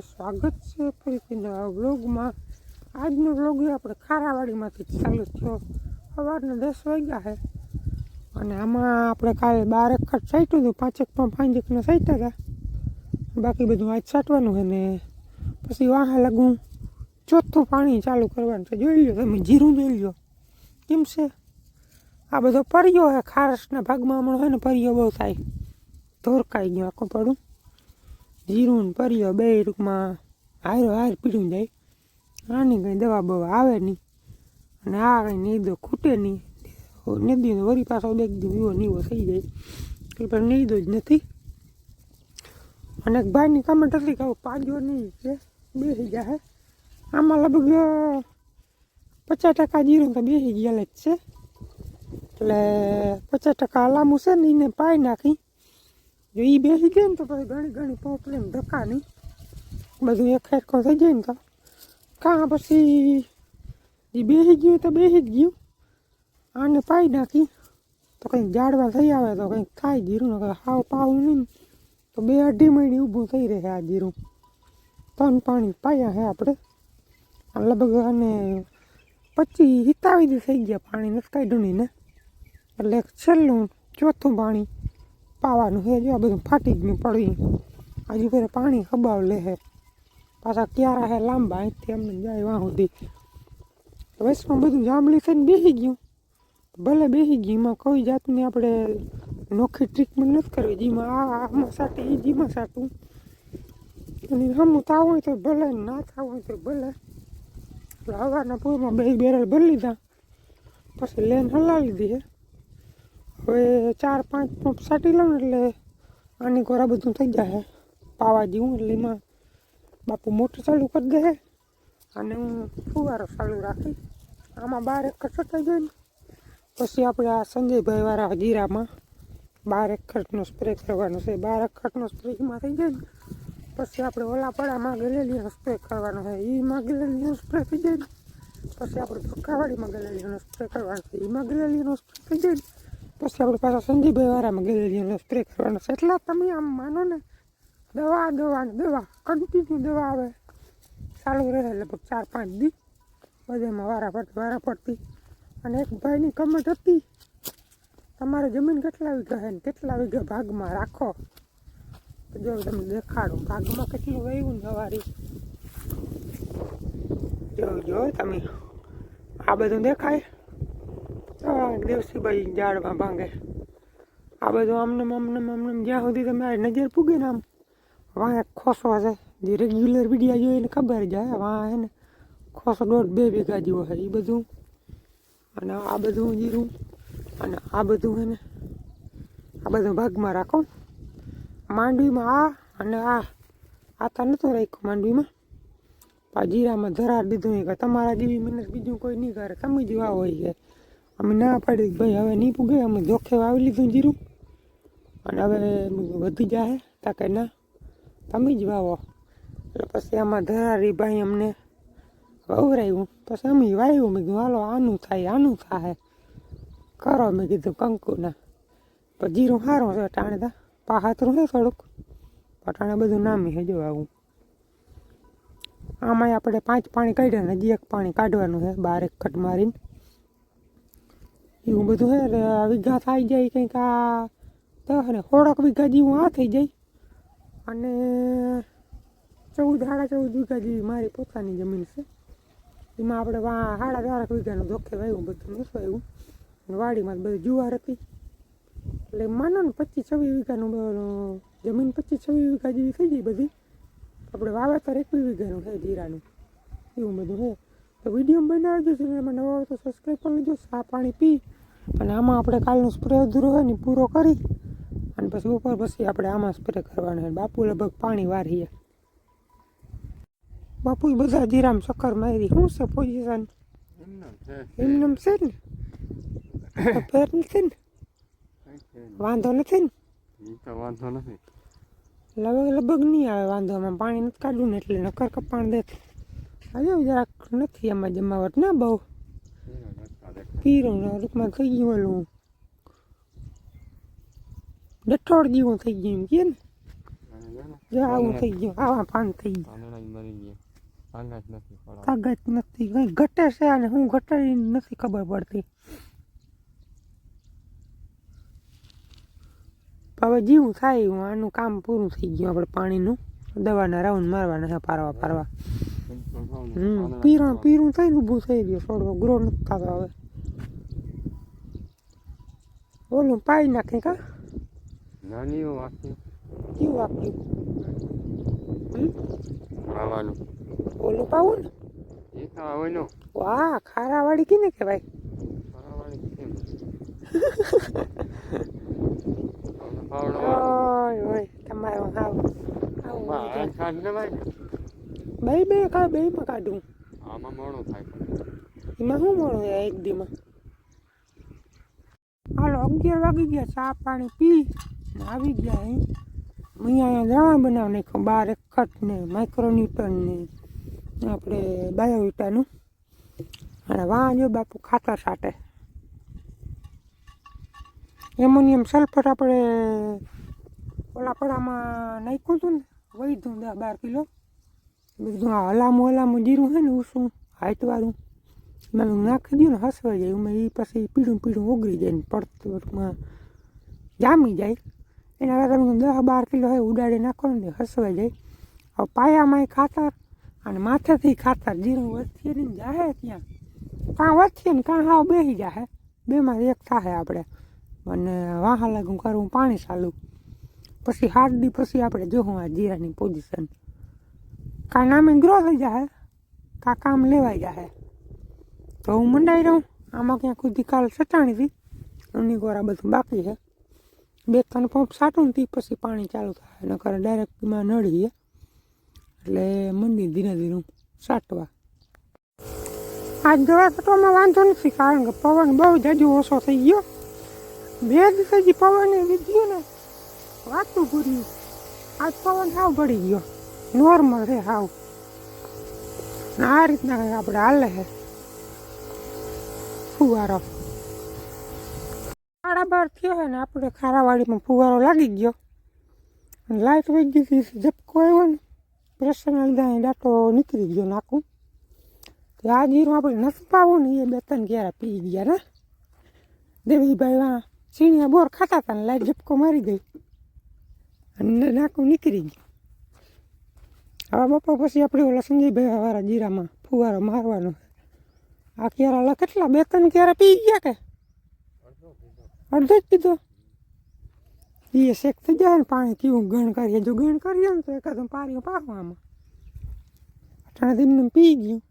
દ્વારકાધીશ જય મુરલીધર બધા મિત્રોને સ્વાગત છે ફરીથી નવા વ્લોગમાં. આજનો વ્લોગ એ આપણે ખારાવાડીમાંથી ચાલુ થયો. સવારના દસ વાગ્યા છે અને આમાં આપણે કાલે બાર એક ખટ સાઈટ્યું હતું પાંચેક પણ પાંચ એકને સાઈટા હતા. બાકી બધું આજ સાટવાનું ને. પછી વાહ લગું ચોથું પાણી ચાલુ કરવાનું છે. જોઈ લો તમે, જીરું જોઈ લો કેમ છે? આ બધો પરિયો છે ખારસના ભાગમાં હમણાં હોય ને પરિયો બહુ થાય. ધોરકાઈ ગયો આખું પડું. જીરું પર્યો બે ટૂંકમાં હારો હાર પીડું જાય. આની કંઈ દવા બવા આવે નહીં. અને આ કંઈ નીદો ખૂટે નહીં. નદી વરી પાછો બે દી વિવો નીવો થઈ જાય. એટલે પણ નીદો જ નથી. અને ભાઈની કમેન્ટ હતી કે આવું નહીં છે બેસી ગયા હે. આમાં લગભગ પચાસ ટકા જીરું તો બેસી ગયેલા જ છે. એટલે પચાસ ટકા લાંબુ છે ને, એને પાઈ નાખી. જો એ બેસી જાય ને તો પછી ઘણી ઘણી પ્રોબ્લેમ ધક્કા નહીં. બધું એક ખેરખો થઈ જાય ને તો. કાં પછી એ બેસી ગયું તો બેસી જ ગયું. આને પાઈ નાખી. તો કંઈક જાડવા થઈ આવે તો કંઈક થાય જીરું ને હાવ પાવું નહીં તો બે અઢી મહિને ઊભું થઈ રહે આ જીરું. ત્રણ પાણી પાયા છે આપણે. લગભગ અને પચીસ હિતાવી થઈ ગયા, પાણી નથી કાઢ્યું ને એટલે એક છેલ્લું ચોથું પાણી પાવાનું છે. જો આ બધું ફાટી જ નહીં પડી હજુ ઘરે પાણી ખબાવ લે હે. પાછા ક્યારા હે લાંબા, અહીંથી અમને જાય વાં સુધી. વૈષ્ણવ બધું જાંબલી થઈને બેસી ગયું. ભલે બેસી ગયું, એમાં કોઈ જાતની આપણે નોખી ટ્રીટમેન્ટ નથી કરવી. જેમાં આ આમાં સાટે એ જીમાં સાટું. અને હમું થાવ હોય તો ભલે, ના થાવ હોય તો ભલે. હવારના પૂરમાં બે બેરલ ભરી લીધા. પછી લેન હલાવી લીધી છે હવે ચાર પાંચ પંપ સાટી લઉં એટલે આની ગોરા બધું થઈ જાય પાવા જેવું એટલે એમાં બાપુ મોટર ચાલુ કરી દે અને હું ફુવારો ચાલુ રાખી. આમાં બાર એક છટાઈ જાય ને. પછી આપણે આ સંજયભાઈ વાળા જીરામાં બાર એક ખર્ચનો સ્પ્રે કરવાનો છે. બાર એક ખર્ચનો સ્પ્રેમાં થઈ જાય ને. પછી આપણે ઓલા પડામાં ગલેલીનો સ્પ્રે કરવાનો છે. એમાં ગલેલીનો સ્પ્રે થઈ જાય ને. પછી આપણે ભક્કાવાડીમાં ગલેલીનો સ્પ્રે કરવાનો છે. એમાં ગલેલીનો સ્પ્રે થઈ જાય ને. પછી આપણે પાછા સંજીભાઈ વાળામાં ગલેલીનો સ્પ્રે કરવાનો છે. એટલા તમે આમ માનો ને, દવા દવા દવા કન્ટિન્યુ દવા આવે. ચાલુ રહે લગભગ ચાર, પાંચ દી. બધામાં વારા પડતી વારા પડતી અને એક ભાઈની કમેન્ટ હતી. તમારે જમીન કેટલા વીઘા છે ને કેટલા વીઘા ભાગમાં રાખો? જો તમને દેખાડું, ભાગમાં કેટલું વહ્યું ને સવારી જો જો, તમે આ બધું દેખાય. આ દેવસીભાઈ ઝાડમાં ભાંગે આ બધું આમને આમને આમને જ્યાં સુધી તમે નજર પૂગે ને આમ, વાંહે ખોસો છે. જે રેગ્યુલર વિડીયા જોઈને ખબર જાય વાં હે ને, ખોસો દોઢ બે વીઘા જેવો છે. એ બધું, અને આ બધું જીરું, અને આ બધું હે ને, આ બધું ભાગમાં રાખો. માંડવીમાં આ, અને આ આ તો નહોતો રાખ્યો માંડવીમાં. આ જીરામાં ધરાર દીધું એ કે તમારા જેવી મહેનત બીજું કોઈ નહીં કરે. તમે જ વાવો હોય છે. અમે ના પાડી ભાઈ, હવે નહીં પૂગે, અમે જોખે વાવી લીધું જીરું. અને હવે વધી જાય તા કે ના. તમે જ વાવો. એટલે પછી આમાં ધરારી ભાઈ અમને વવરાયું. પછી અમે વાવ્યું મેં કીધું, હાલો, આનું થાય આનું થાય કરો, મેં કીધું કંકુના પણ જીરું સારું છે, ટાણે તા. પાહાતરું છે થોડુંક. પટાણે બધું નામી છે જો આવું. આમાંય આપણે પાંચ પાણી કાઢ્યા ને હજી એક પાણી કાઢવાનું છે, બાર એક ખટ મારીને. એવું બધું હે ને વીઘા થઈ જાય કંઈક આ દસ ને સોળક વીઘા જેવું આ થઈ જાય. અને ચૌદ, સાડા ચૌદ વીઘા જેવી મારી પોતાની જમીન છે. એમાં આપણે વા, સાડા ચારક વીઘાનું ધોખે વાયું બધું અને વાડીમાં બધું જુવાર હતી. એટલે માનો ને પચીસ, છવ્વીસ વીઘાનું જમીન પચીસ, છવ્વીસ વીઘા જેવી થઈ ગઈ બધી. આપણે વાવેતર એકવીસ વીઘાનું છે જીરાનું. એવું બધું છે તો વીડિયો બનાવી છે એમાં નવા હોય તો સબસ્ક્રાઈબ કરી લેજો ચા પાણી પી. અને આમાં આપણે કાલનો સ્પ્રે અધૂરો હોય ને પૂરો કરી. અને પછી ઉપર પછી આપણે આમાં સ્પ્રે કરવાનો બાપુ લગભગ પાણી વારીએ. બાપુ બધા જીરામ શક્કર મારી. શું છે પોઝિશન એમનેમ છે ને? ફેર નથી ને? વાંધો નથી ને? વાંધો નથી. લગભગ લગભગ નહીં આવે વાંધોમાં પાણી નથી કાઢવું ને એટલે નકર કપાણ દે હજુ જરાક નથી એમાં જમાવટ. ના બહુ. ને રૂપમાં થઈ ગયું ઓલું. ડઠોળ જેવું થઈ ગયું એમ કે ને. જો આવું થઈ ગયું. આવા પાન થઈ ગયું. તાકાત નથી કઈ ઘટે છે અને હું ઘટે નથી ખબર પડતી. હવે જીવું થાય હું આનું કામ પૂરું થઈ ગયું. આપણે પાણીનું. દવાના રાઉન્ડ મારવાના છે પારવા પારવા. હમ પીરું પીરું થઈને ઊભું થઈ ગયું છોડવો ગ્રો નથી થતો હવે. ઓલું પાઈ નાખે કા? નાની વાંકી કેવું આપ્યું પાવાનું ઓલું પાવું ને? એ તો નો વાહ ખારાવાળી કીને કહેવાય? ખાવાની કેમ? ઓય ઓય તમારો હાવ આવું ખાડ ને. ભાઈ બે બે કા બે માં કાઢું. આમાં મોડું થાય એમાં શું મળું એક દીમાં હાલો અગિયાર વાગી ગયા ચા પાણી પી આવી ગયા અહીં અહીંયા દ્રાવણ બનાવ નાખ્યો બાર એક ખટ ને માઇક્રોન્યુટન ને આપણે બાયોવિટાનું અને વાં જો બાપુ ખાતર સાટે એમોનિયમ સલ્ફર આપણે ઓલા પડામાં નાખ્યું હતું ને વહીધું દસ બાર કિલો. બીજું આ હલામું હલામું, જીરું હે ને ઉસું હાઈટવાળું મેં નાખી દઉં ને હસવાઈ જાય. એમાં એ પછી પીળું પીળું ઓગળી જાય ને પડતમાં જામી જાય. એના કરતાં તમે દસ બાર કિલો હોય ઉડાડી નાખો ને, હસવાઈ જાય. હવે પાયામાંય ખાતર અને માથેથી ખાતર, જીરું વધીએ ને, જાહે ત્યાં. કાં વધીએ ને, કાં હાવ બેસી જાહે. બેમાં એક થાય આપણે. અને વાહા લાગું કરવું પાણી ચાલુ. પછી હાથ દી પછી આપણે જોવું આ જીરાની પોઝિશન કાં નામે ગ્રો થઈ જાય કા કામ લેવાઈ જાય તો હું મંડાઈ રહું. આમાં ક્યાંક સુધી કાલ સટાણી હતી. એની ગોરા બધું બાકી છે. બે ત્રણ પંપ સાટું ને પછી પાણી ચાલુ થાય. નકર ડાયરેક્ટમાં નળીએ. એટલે મંડી ધીરે ધીરે સાટવા. આજ દવા છટવામાં વાંધો નથી, કારણ કે પવન બહુ જાજુ ઓછો થઈ ગયો. બે દિવસે હજી પવન ગયો ને, વાતું પૂર્યું આજ પવન સાવ પડી ગયો. નોર્મલ છે હાવ. આ રીતના આપણે હાલે છે ફુવારો. સાડા બાર થયો ને આપણે ખારાવાડીમાં ફુવારો લાગી ગયો. અને લાઇટ વહી ગઈ હતી ઝપકો આવ્યો ને. પ્રેશરના લીધે ડાટો નીકળી ગયો નાખું. તો આ જીરું આપણે નથી પાવું ને એ બે ત્રણ ઘેરા પી ગયા ને. દેવીભાઈ સીણીયા બોર ખાતા હતા ને, લાઈટ ઝપકો મારી ગઈ. અને નાખું નીકળી ગયું. હવે બપોર પછી આપણે ઓલા સંજયભાઈ વાળા જીરામાં ફુવારો મારવાનો આ કેરા કેટલા? બે ત્રણ કેરા પી ગયા કે? અડધો જ પીધો. એ શેક થઈ જાય ને પાણી કેવું ગણ કરીએ. જો ગણ કરીએ ને તો એકાદું પાણીઓ પાવું આમાં. અટાણે ધીમને પી ગયું.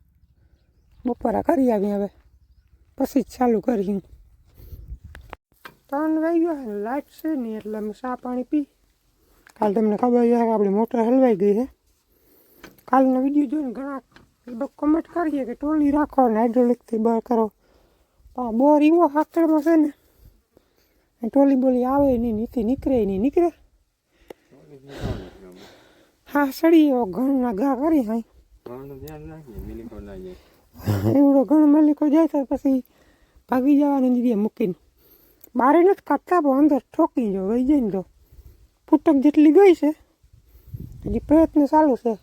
બપોરા કરી આવી હવે. પછી જ ચાલુ કર્યું ત્રણ વાઈ ગયો લાઇટ છે નહીં એટલે અમે ચા પાણી પી. કાલ તમને ખબર છે કે આપણી મોટર હલવાઈ ગઈ છે. કાલનો વીડિયો જોઈને ઘણા કમેન્ટ કરીએ કે ટોલી રાખો ને હાઇડ્રોલિકથી બહાર કરો. પણ બોર એવો હાકડમાં છે ને ટોલી બોલી આવે નહીં નીથી નીકળે નહીં નીકળે. હા સડી એવો ઘણના ઘા કરી લાગીએ એવડો ઘણ મલિકો જાય તો પછી ભાગી જવાની જગ્યાએ મૂકીને. બારે નથી કાઢતા પણ અંદર ઠોકી જો, વહી ને તો ફૂટક જેટલી ગઈ છે, હજી પ્રયત્ન ચાલુ છે.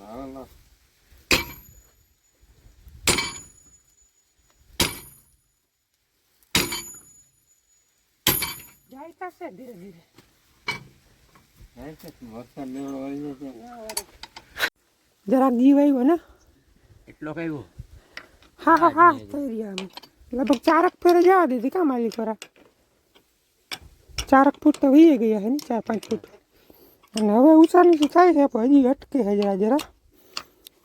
લાવ લાવ જાય થશે ધીરે ધીરે જાય છે વરસાદ લેવડો વળી જાય છે જરાક આવ્યો ને એટલો કયો હા હા હા થઈ રહ્યા અમે લગભગ ચારક ફેરે જવા દીધી કાં માલિક વાળા ચારક ફૂટ તો વહી ગયા છે ને ચાર પાંચ ફૂટ. અને હવે ઊંચા નીચે થાય છે? પણ હજી અટકે છે જરા જરા.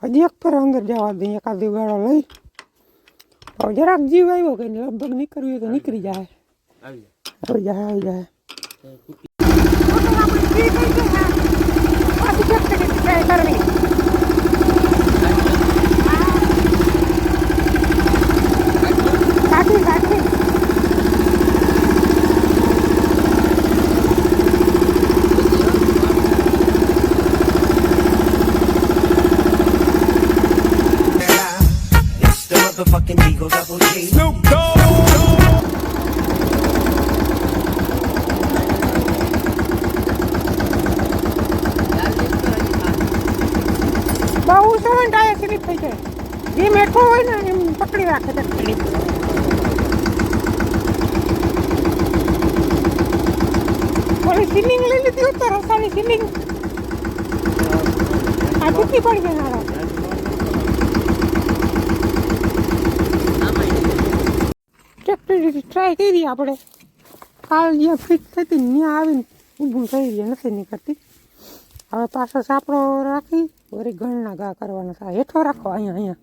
હજી એક ફેર અંદર જવા દઈએ એકાદી ગાળો લઈ. તો જરાક જીવ આવ્યો કે લગભગ નીકળ્યું હોય તો નીકળી જાય. આવી આવી જાય આવી જાય. બહુ સમય ટાયર સ્લીપ થઈ જાય. જે મેઠો હોય ને એમ પકડી રાખે છે સ્લીપ ઓલી સીલિંગ લઈ લીધી ઉત્તર રસ્તાની સીલિંગ આ તૂટી પડી ગઈ નારા ટ્રાય કરી આપણે. કાલ જ્યાં ફિટ થતી ને ત્યાં આવીને ઊભું થઈ ગયા, નથી નીકળતી. હવે પાછો સાપડો રાખી વળી ગણના ઘા કરવાના થાય હેઠો રાખો અહીંયા અહીંયા.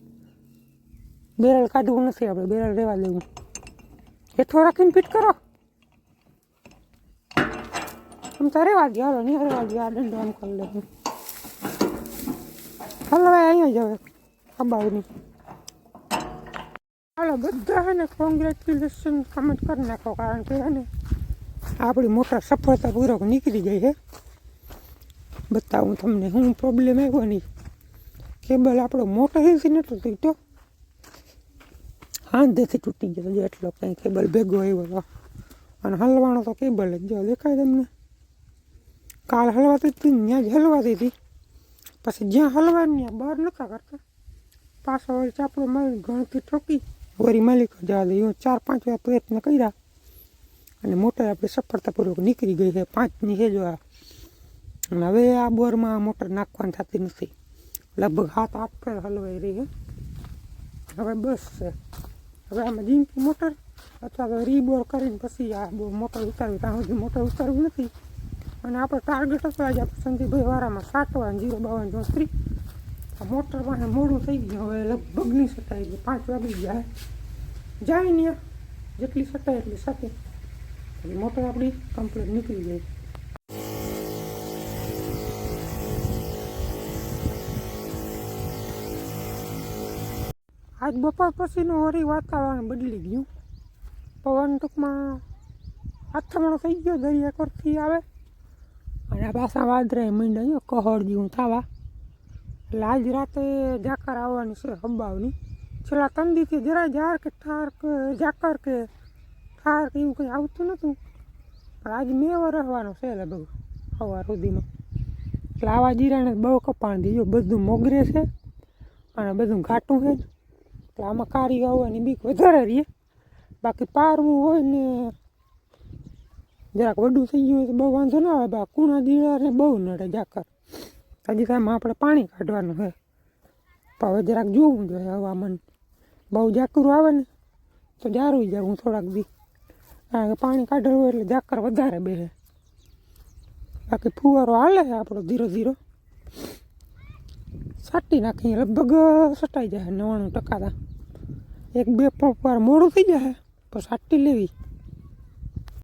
બેરલ કાઢવું નથી આપણે, બેરલ રહેવા દેવું. હેઠો રાખીને ફિટ કરો. આમ તો રહેવા દે હાલો નહીં રહેવા દે આ દંડો આમ કરી લે હાલો ભાઈ અહીંયા જ હવે અબાવની હાલો, બધા હે ને કોંગ્રેચ્યુલેશન કમેન્ટ કરી નાખો, કારણ કે હે ને, આપણી મોટર સફળતાપૂર્વક નીકળી ગઈ છે બતાવું તમને શું પ્રોબ્લેમ આવ્યો નહીં. કેબલ આપણો મોટો એસી નહોતો તૂટ્યો હાંધેથી તૂટી ગયો જો એટલો કંઈ કેબલ ભેગો આવ્યો તો. અને હલવાનો તો કેબલ જ જો દેખાય તમને? કાલ હલવાતી હતી ત્યાં જ હલવાતી હતી. પછી જ્યાં હલવાની ત્યાં બહાર નહોતા કરતા. પાછો વળી ચાપડો મારી ગણતી ઠોકી વળી માલિકો જવા દે હું ચાર પાંચ વાર પ્રયત્ન કર્યા. અને મોટા આપણી સફળતાપૂર્વક નીકળી ગઈ છે પાંચની છે જો આ. અને હવે આ બોરમાં મોટર નાખવાની થતી નથી. લગભગ હાથ આઠ ફેર હલવાઈ રહી છે હવે બસ છે. હવે આમાં જીમકી મોટર અથવા તો રીબોર કરીને પછી આ મોટર ઉતારવી. ત્યાં સુધી મોટર ઉતારવી નથી. અને આપણો ટાર્ગેટ હતો આજે આપણે સંજયભાઈ વારામાં સાતવા જીરો બાવન ચોત્રી આ મોટર પાસે મોડું થઈ ગયું. હવે લગભગ નહીં સટાઈ ગઈ. પાંચ વાગી જાય જાય ને જેટલી સટાય એટલી સાથે. મોટર આપણી કમ્પ્લીટ નીકળી ગઈ. આજ બપોર પછીનું હોરી વાતાવરણ બદલી ગયું. પવન ટૂંકમાં આથમણો થઈ ગયો, દરિયા કરતી આવે. અને પાછા વાદરા મીંડા જો કહોડ જેવું થવા. એટલે આજ રાતે ઝાકર આવવાની છે હબાવની. છેલ્લા તંદીથી જરાય જરા જાર કે ઠાર કે ઝાકર કે ઠાર કે એવું કંઈ આવતું નહોતું. પણ આજ મેવો રહેવાનો છે લગભગ સવાર સુધીમાં. એટલે આવા જીરાને બહુ કપાણ દીધું. બધું મોગરે છે અને બધું ઘાટું છે. એટલે આમાં કારી આવવાની બીક વધારે રહીએ બાકી પારવું હોય ને જરાક વડું થઈ ગયું હોય તો બહુ વાંધો ના આવે. બા, કુણા દીડાને બહુ નડે જાકર. હજી તેમાં આપણે પાણી કાઢવાનું છે પણ હવે જરાક જોવું જોઈએ હવામાન. બહુ જાકરું આવે ને તો જારું જાઉં થોડાક દી. કારણ કે પાણી કાઢવું હોય એટલે જાકર વધારે બેસે બાકી ફુવારો હાલે આપણો ધીરો ધીરો. સાટી નાખીએ લગભગ સટાઈ જાય નવ્વાણું ટકા તા. એક બે વાર મોડું થઈ જાય પણ છાટી લેવી.